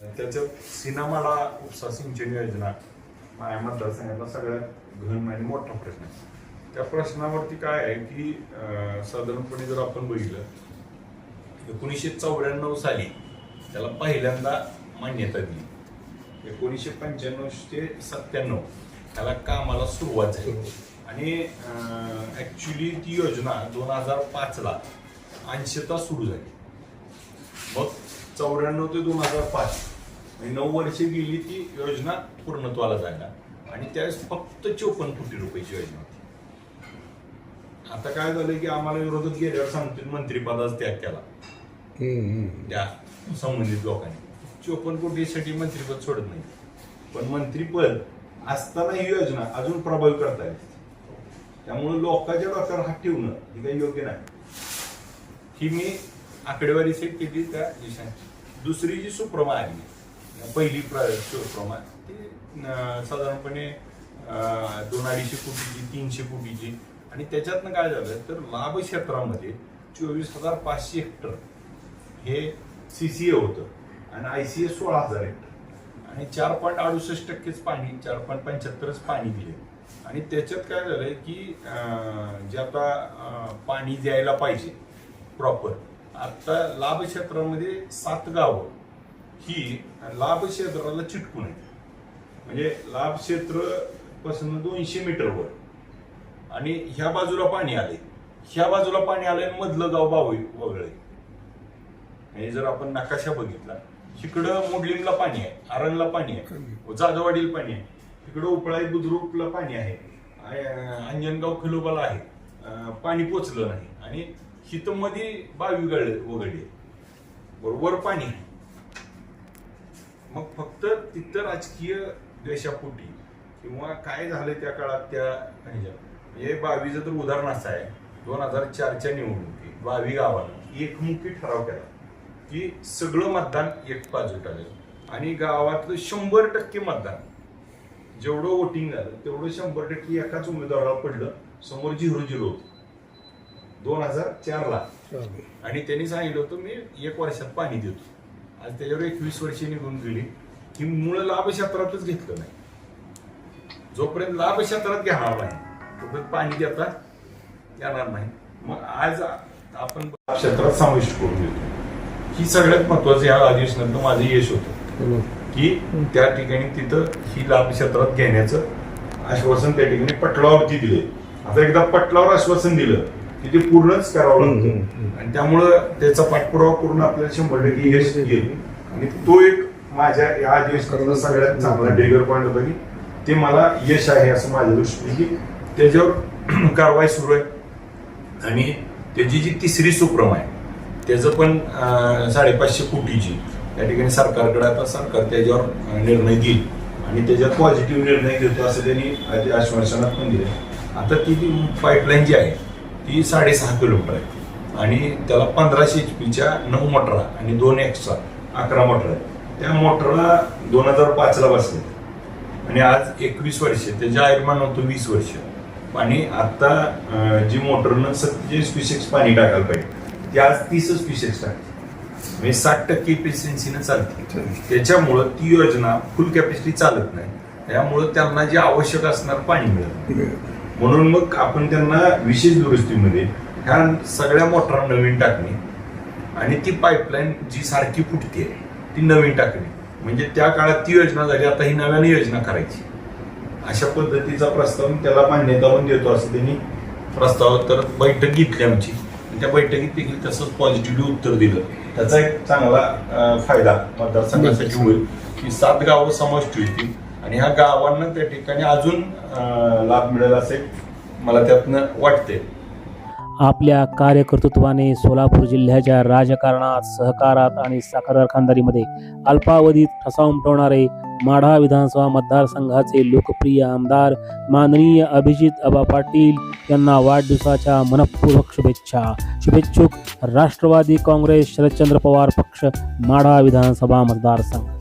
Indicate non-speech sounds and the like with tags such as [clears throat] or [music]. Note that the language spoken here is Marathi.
त्याच्यात सिनेमाला उपसा सिंचन योजना माझ्या मतदारसंघातला सगळ्यात घन आणि मोठा प्रश्न आहे. त्या प्रश्नावरती काय आहे की साधारणपणे जर आपण बघितलं एकोणीसशे चौऱ्याण्णव साली त्याला पहिल्यांदा मान्यता दिली. एकोणीसशे पंच्याण्णव ते सत्त्याण्णव त्याला कामाला सुरुवात झाली. आणि ॲक्च्युली ती योजना दोन हजार पाचला अंशतः सुरू झाली. मग चौऱ्याण्णव ते दोन हजार पाच. म्हणजे नऊ वर्षे गेली ती योजना पूर्णत्वाला जायला. आणि त्यावेळेस फक्त चोपन्न कोटी रुपयाची योजना होती. आता काय झालं की आम्हाला विरोधक गेल्यावर सांगतील मंत्रिपदाचा त्याग केला. त्या संबंधित लोकांनी. चोपन्न कोटीसाठी मंत्रिपद सोडत नाही. पण मंत्रिपद असताना ही योजना अजून प्रभावी करता येईल. त्यामुळे लोकांच्या डोक्यावर हात ठेवणं हे काही योग्य नाही. ही मी आकडेवारी सेट केली त्या देशांची दुसरी जी सुप्रमा आली पहिली प्र सुप्रमा ती साधारणपणे दोन अडीचशे कोटीची तीनशे कोटीची. आणि त्याच्यातनं काय झालं तर लाभ क्षेत्रामध्ये चोवीस हजार पाचशे हेक्टर हे सी सी ए होतं आणि आय सी ए सोळा हजार हेक्टर. आणि चार पॉईंट अडुसष्ट टक्केच पाणी चार पॉईंट पंच्याहत्तरच पाणी दिले. आणि त्याच्यात काय झालं की जे आता पाणी द्यायला पाहिजे प्रॉपर आता लाभ क्षेत्रामध्ये सात गावं. ही लाभ क्षेत्राला चिटकून आहेत. म्हणजे लाभ क्षेत्रपासून दोनशे मीटरवर आणि ह्या बाजूला पाणी आले ह्या बाजूला पाणी आणि मधलं गाव बावळी वगळे. म्हणजे जर आपण नकाशा बघितला इकडं मोडलिमला पाणी आहे आरणला पाणी आहे जाधववाडीला पाणी आहे. इकडं उपळाई बुद्रुकला पाणी आहे. अंजनगाव खिलोबाला आहे. पाणी पोचलं नाही. आणि हितमध्ये बावी गळ वगळली बरोबर पाणी. आहे मग फक्त तिथं राजकीय द्वेषापोटी किंवा काय झालं त्या काळात त्या ह्याच्यात? हे बावीचं तर उदाहरण असं आहे. दोन हजार चारच्या निवडणुकीत बावी गावानं एकमुखी ठराव केला की सगळं मतदान एक बाजू टाकलं आणि गावातलं शंभर टक्के मतदान. जेवढं वोटिंग झालं तेवढं शंभर टक्के एकाच उमेदवाराला पडलं. समोर झिरो झिरो होतं. दोन हजार चारला. आणि त्यांनी सांगितलं होतं मी एक वर्षात पाणी देतो. आज त्याच्यावर एकवीस वर्षे निघून गेली. की मुळ लाभ क्षेत्रातच घेतलं नाही. जोपर्यंत लाभ क्षेत्रात घेणार नाही तोपर्यंत पाणी देता येणार नाही. मग आज आपण लाभ क्षेत्रात समाविष्ट करून देतो ही सगळ्यात महत्वाचं या अधिवेशनात माझं यश होतं. की त्या ठिकाणी तिथं ही लाभ क्षेत्रात घेण्याचं आश्वासन त्या ठिकाणी पटलावरती दिले आता एकदा पटलावर आश्वासन दिलं की ते पूर्णच करावं लागतं. आणि त्यामुळं त्याचा पाठपुरावा करून आपल्याला शंभर टक्के यश येईल. आणि तो एक माझ्या या अधिवेशनाचा सगळ्यात चांगला ट्रिगर पॉईंट होता की ते मला यश आहे असं माझ्या दृष्टीने की त्याच्यावर [clears throat] कारवाई सुरू आहे. आणि त्याची जी तिसरी सुप्रम आहे त्याचं पण साडेपाचशे कोटीची. त्या ठिकाणी सरकारकडे आता सरकार त्याच्यावर निर्णय देईल. आणि त्याच्यात पॉझिटिव्ह निर्णय घेतो असं त्यांनी आश्वासनात पण दिलं. आता ती पाईपलाईन जी आहे ती साडेसहा किलोमीटर आहे आणि त्याला पंधराशे एच पीच्या नऊ मोटरा आणि दोन एक्स्ट्रा अकरा मोटर आहेत. त्या मोटरला दोन हजार पाचला बसले. आणि आज एकवीस वर्ष त्याच्या आयुर्मान होतो वीस वर्ष आणि आता जी मोटरनं सत्तेचाळीस पिसेक्स पाणी टाकायला पाहिजे. ती आज तीसच पिसेक्स टाकते. म्हणजे साठ टक्के इफिशियन्सीनं चालते. त्याच्यामुळं ती योजना फुल कॅपॅसिटी चालत नाही. त्यामुळं त्यांना जे आवश्यक असणार पाणी मिळत म्हणून मग आपण त्यांना विशेष दुरुस्तीमध्ये ह्या सगळ्या मोटर नवीन टाकणे आणि ती पाईपलाईन जी सारखी फुटते ती नवीन टाकणे. म्हणजे त्या काळात ती योजना झाली आता ही नव्याने योजना करायची. अशा पद्धतीचा प्रस्ताव त्याला मान्यता पण देतो असं त्यांनी प्रस्ताव तर बैठक घेतली आमची. त्या बैठकीत देखील तसंच पॉझिटिव्हली उत्तर दिलं. त्याचा एक चांगला फायदा मतदारसंघासाठी होईल की सात गावं समाविष्ट होतील. आणि ह्या गावांना त्या ठिकाणी अजून लाभ मिळेल असे मला त्यातनं वाटते. आपल्या कार्यकर्तृत्वाने सोलापूर जिल्ह्याच्या राजकारणात सहकारात आणि साखर कारखानदारीमध्ये अल्पावधीत ठसा उमटवणारे माढा विधानसभा मतदारसंघाचे लोकप्रिय आमदार माननीय अभिजित अबा पाटील यांना वाढदिवसाच्या मनपूर्वक शुभेच्छा. शुभेच्छुक राष्ट्रवादी काँग्रेस शरदचंद्र पवार पक्ष माढा विधानसभा मतदारसंघ.